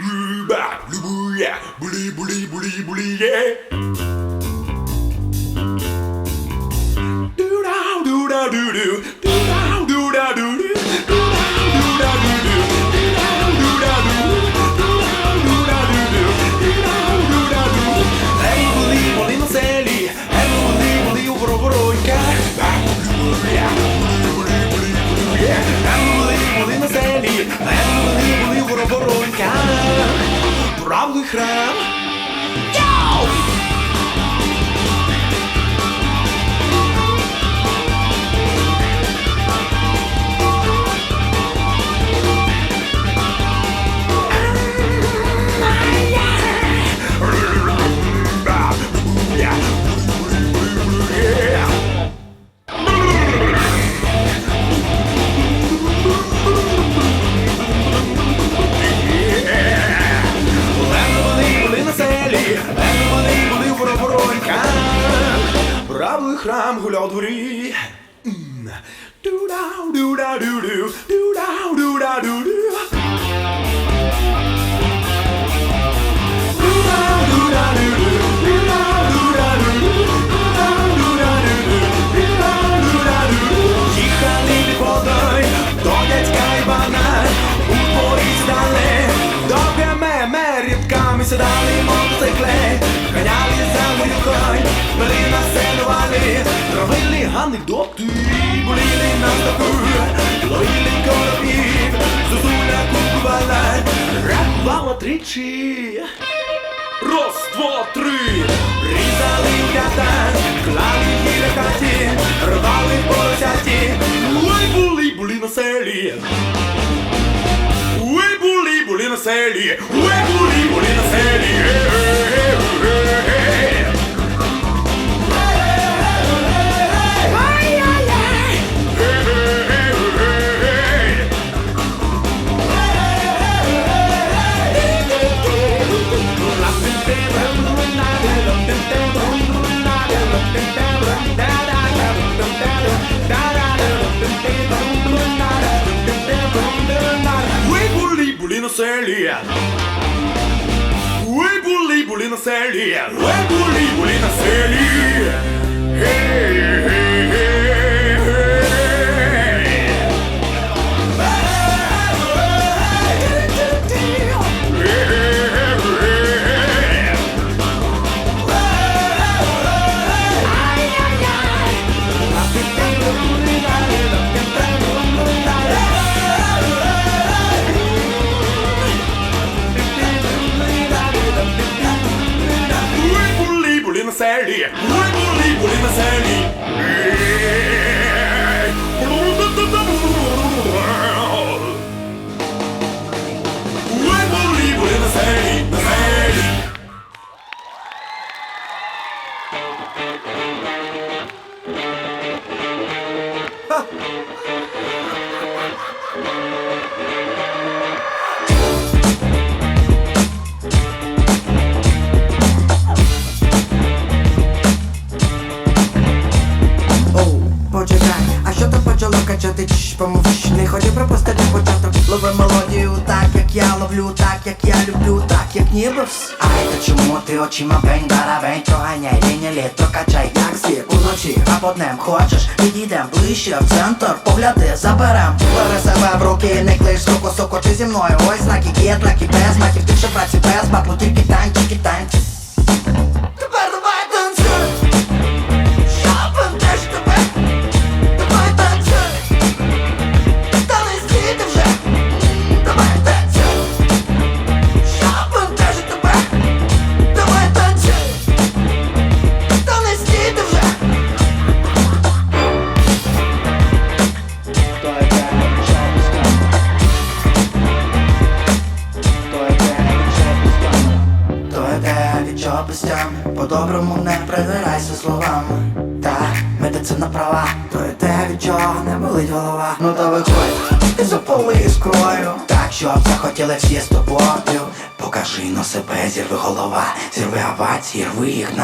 루바 루브야 블리 블리 블리 블리예. 두라 두라 두루 храм. Сідали мотоцикли Ганяли за горілкою, вели на сенували Робили анекдоти, боліли на стоку Ловили коробів, зозуля купувала Рахувала тричі Раз, два, три Різали п'ята, клали біля хаті Рвали поросяті Ой, були, були на селі були, були на селі Ой, були, селі. Ви були, були на селі. Ви були, були на селі. Гей, гей, гей, на селі. Ви були, були на вс Ай, та чому ти очима бень, барабень Проганяй, лінія літо, качай, такси, у Уночі, а по днем хочеш, підійдем ближче в центр Погляди, заберем Бери себе в руки, не клиш, суко, суко, чи зі мною Ой, знаки є, так без знаків Ти ще праці без батлу, тільки тань, тільки тань овації, рви їх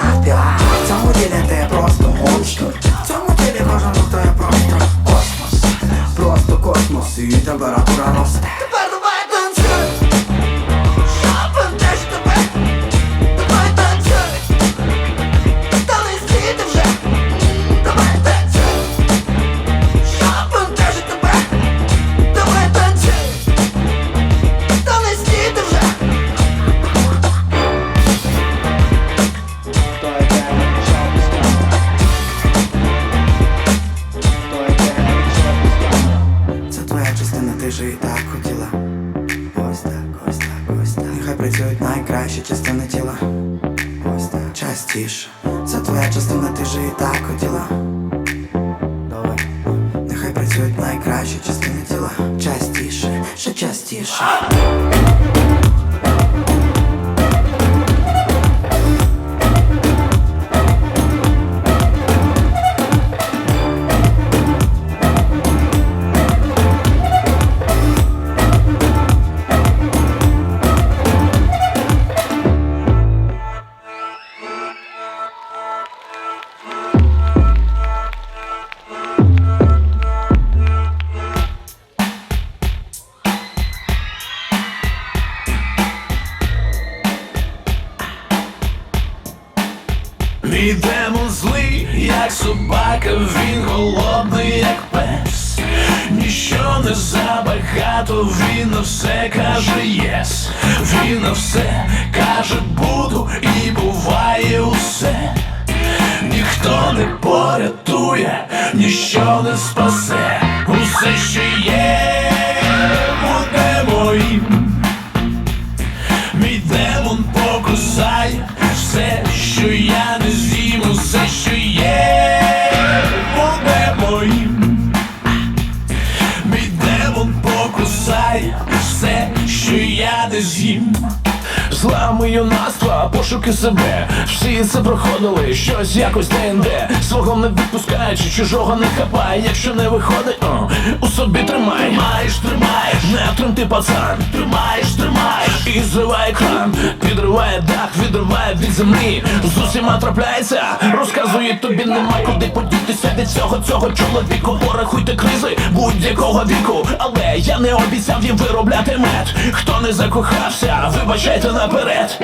Злами юнацтва, пошуки себе, всі це проходили, щось якось ДНД Свого не відпускаючи, чужого не хапай, якщо не виходить, о, у собі тримай. Тримаєш, тримаєш, не втримти пацан, тримаєш, тримаєш. І зриває кран, підриває дах, відриває від землі. З усіма трапляється, розказує тобі нема куди подітися. Від цього цього чоловіку Порахуйте кризи будь-якого віку. Але я не обіцяв їм виробляти мед. Хто не закохався, вибачайте наперед.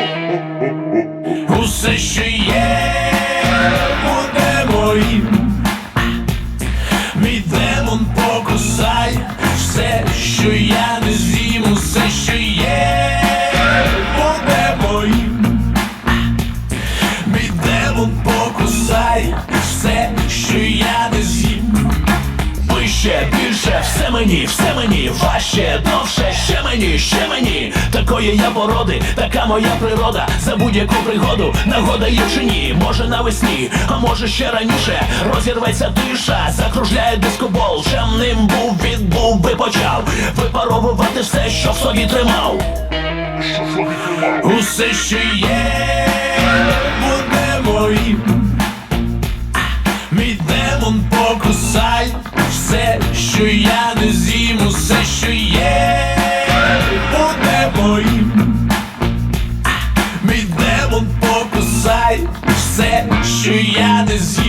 Усе, що є, буде моїм. Мій демон покусай все, що я не з'їм, мені, все мені, важче, довше, ще мені, ще мені. Такої я породи, така моя природа. За будь-яку пригоду, нагода є чи ні. Може навесні, а може ще раніше. Розірветься тиша, закружляє дискобол. Чим ним був, відбув би почав випаровувати все, що в собі тримав. Усе, що є, буде моїм. Покусай все, що я не з'їм, усе, що є, буде моїм. Мій демон покусай все, що я не з'їм.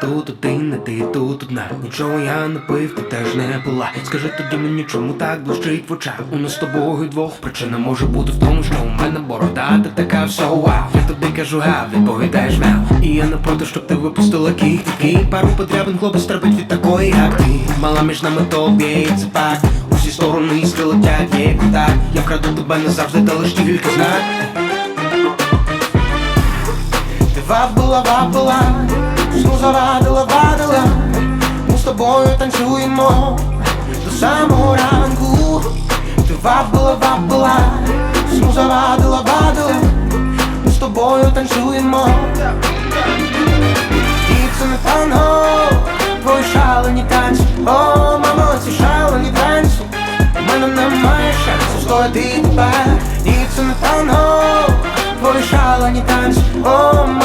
Тут один, а ти тут одна. Нічого я не пив, ти теж не пила. Скажи тоді мені, чому так блищить в очах? У нас з тобою двох причина може бути в тому, що у мене борода, ти така все вау. Я тобі кажу гав, відповідаєш мяу. І я не проти, щоб ти випустила кік пару потрібен хлопець терпить від такої, як ти. Мала між нами то б'ється пак. У всі сторони іскри летять, є кута. Я вкраду тебе не завжди, та лиш тільки знак. Ти вабила, вабила, сну завадила, вадила. Ми з тобою танцюємо до самого ранку. Ти вабила, вабила, сну завадила, вадила. Ми з тобою танцюємо. І це не танго, твої шалені танці. О, мамо, ці шалені танці. У мене немає шансу стояти тепер. І це не танго, твої шалені танці. О, мамо,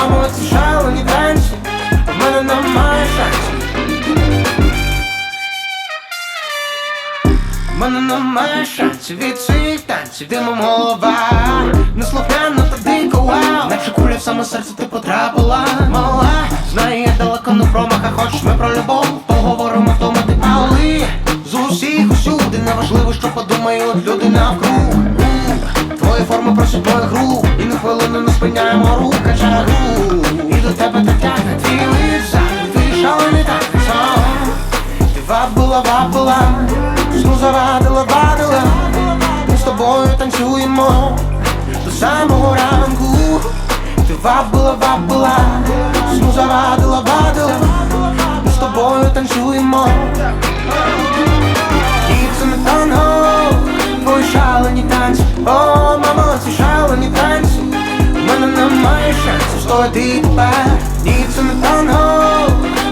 У мене немає шансів від цих танців, димом голова. Неслухняно та дико вау Наче куля в саме серце ти потрапила. Мала, знаю, я далеко не промах, а хочеш ми про любов Поговоримо в тому ти пали З усіх усюди, неважливо, що подумають люди навкруг. Твої форми просять мою гру. І на хвилину не спиняємо рух, жару І до тебе так тягне твій лиса Ти шалений так ти вабила, вабила, сну завадила, вадила. Ми з тобою танцюємо до самого ранку. Ти вабила, вабила, сну завадила, вадила. Ми з тобою танцюємо. І це не танго, твої шалені танці. О, мамо, ці шалені танці. У мене немає шансів стояти тепер. І це не танго,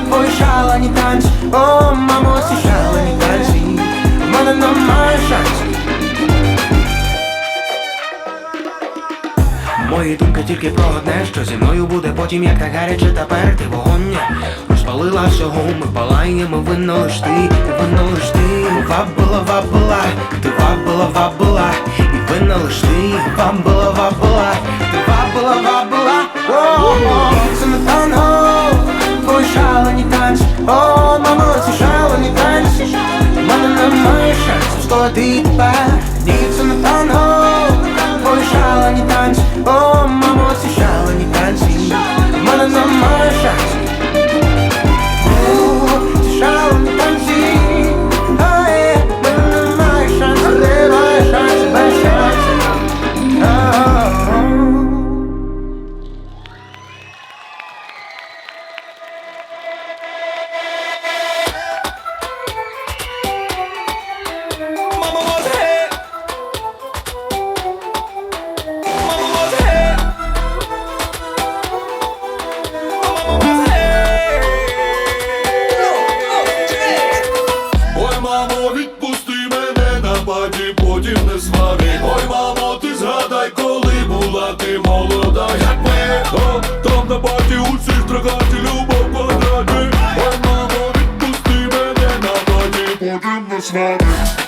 твої шалені танці. О, мамо, ці шалені танці У мене немає шансів Мої думки тільки про одне, що зі мною буде потім, як та гаряче тепер ти вогонь Розпалила всього, ми палаємо, вино лиш ти, вино лиш ти. Вабила, вабила, ти вабила, вабила І вино лиш ти, вабила, вабила Ти вабила, вабила, Це не танго, твої шалені танці. О, мамо, ці шансів стояти тепер ти молода, як ми. О, там на баті усі страхаті, любов квадраті. О, мамо, відпусти мене на баті Будем на свари.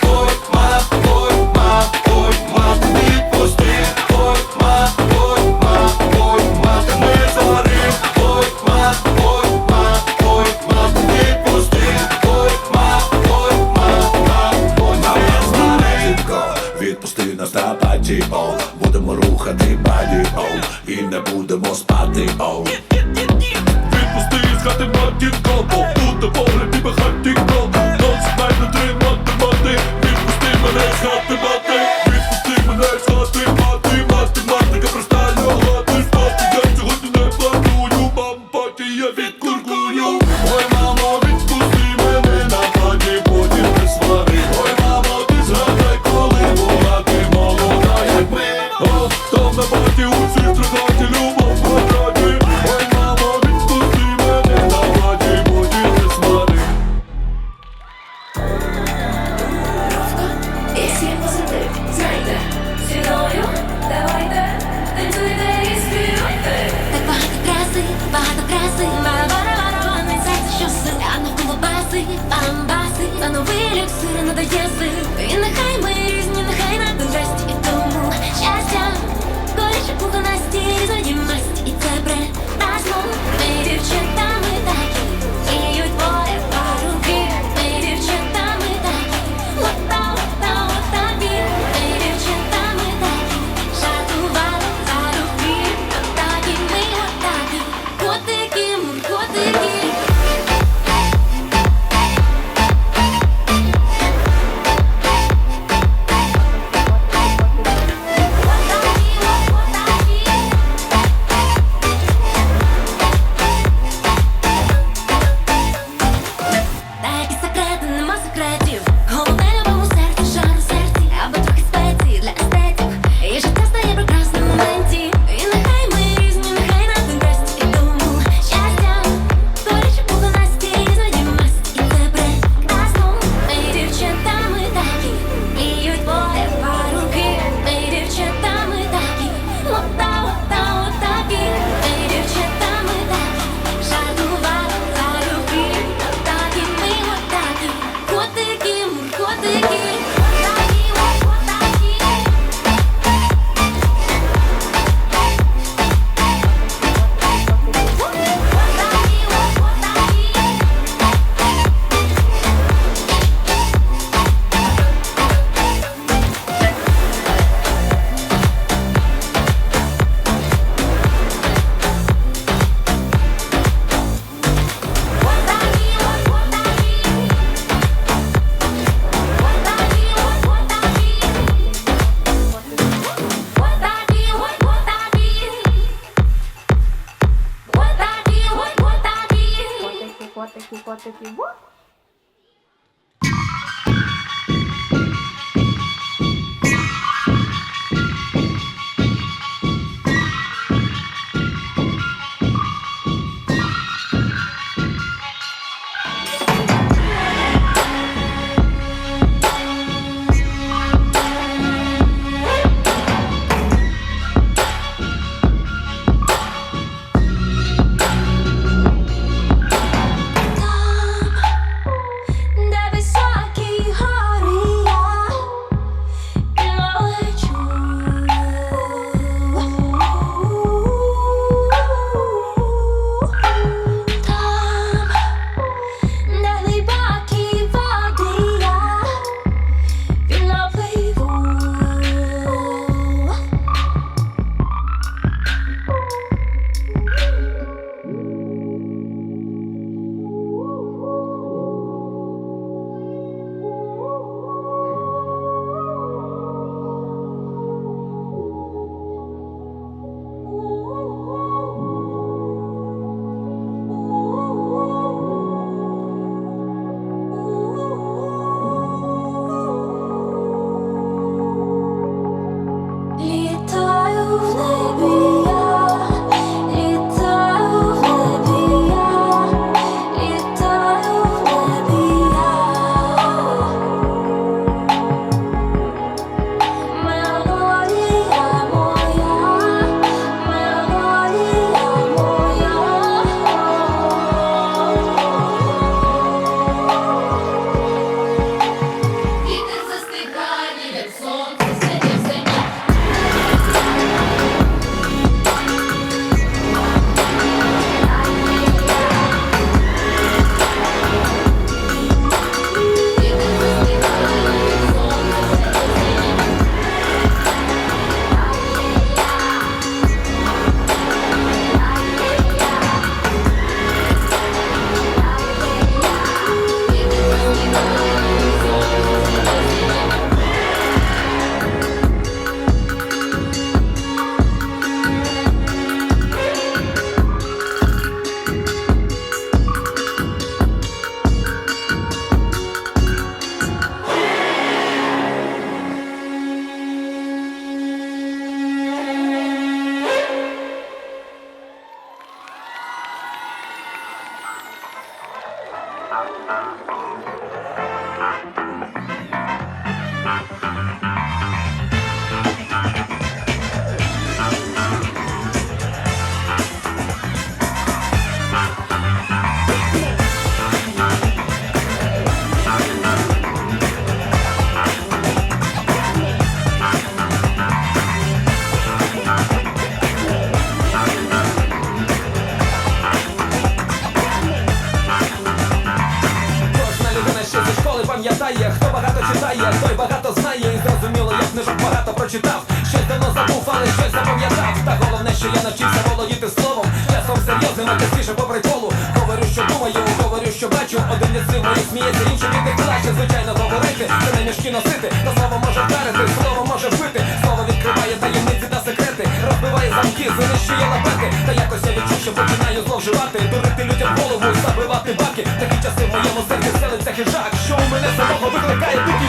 Мене самого викликає дикий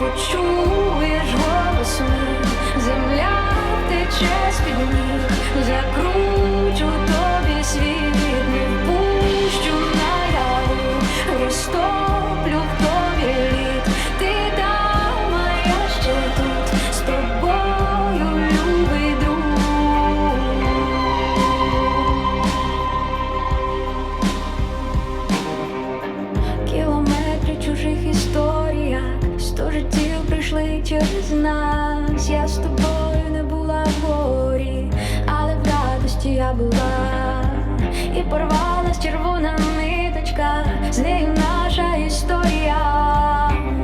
почуєш голос мій, земля тече з-під ніг, закручу порвалась червона ниточка, з нею наша історія.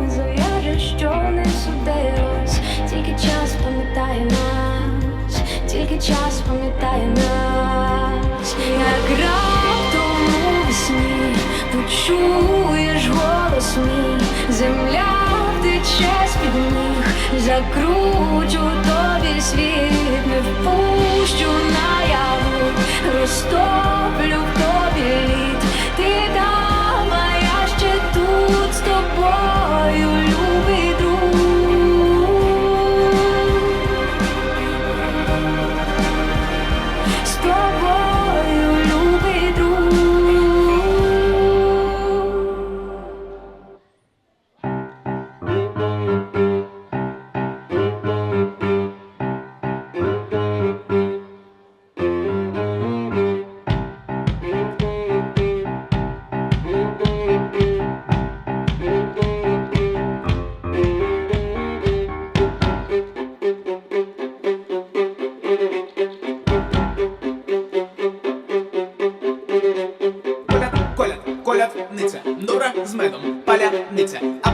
Зав'яже, що не судилось, тільки час пам'ятає нас, тільки час пам'ятає нас, як раптом у весні почуєш голос мій, земля тече з-під ніг, закручу тобі світ, не впущу наяву, розтоплю в тобі лід, ти там, я ще тут з тобою,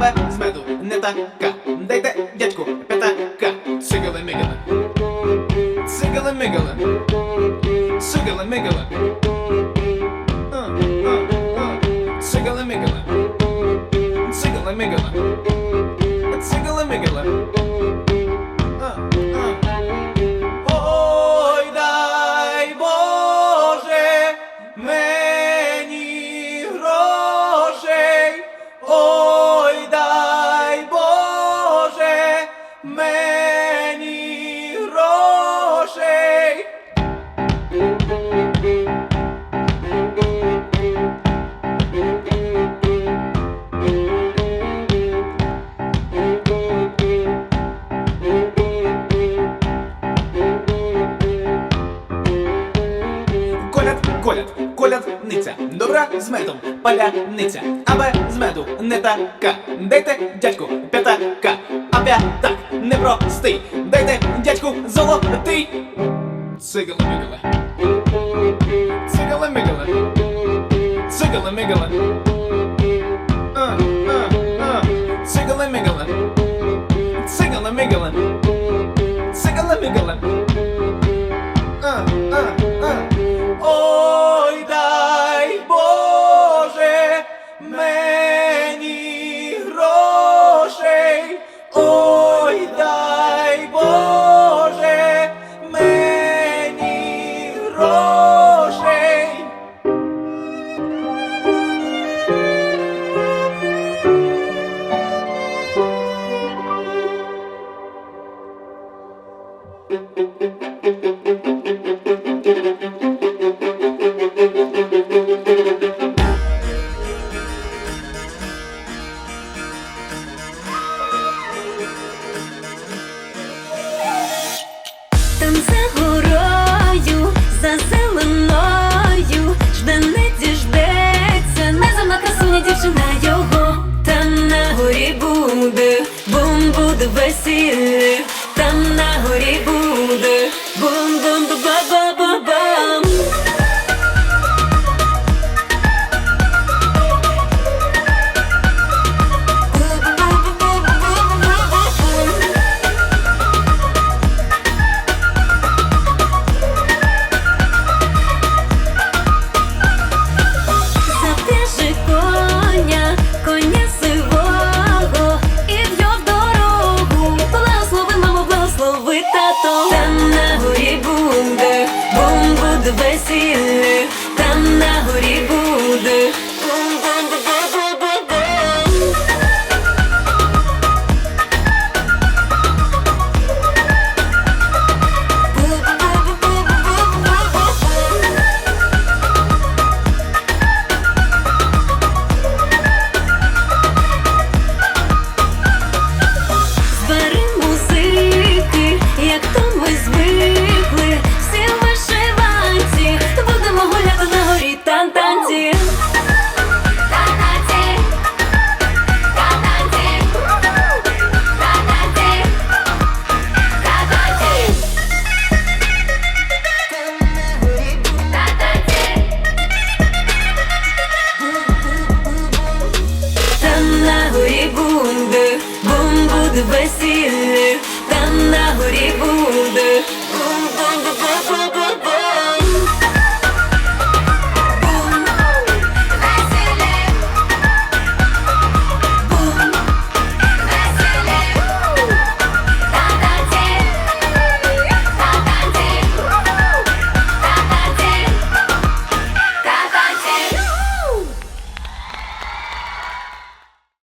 паляниця, абе медом, паляниця, абе з меду не така. Дайте дядьку п'ятака, а п'ятак непростий. Дайте дядьку золотий. Цигали мигали. Цигали мигали. Цигали мигали. А, а, а. Цигали мигали. Цигали мигали. Цигали мигали. А,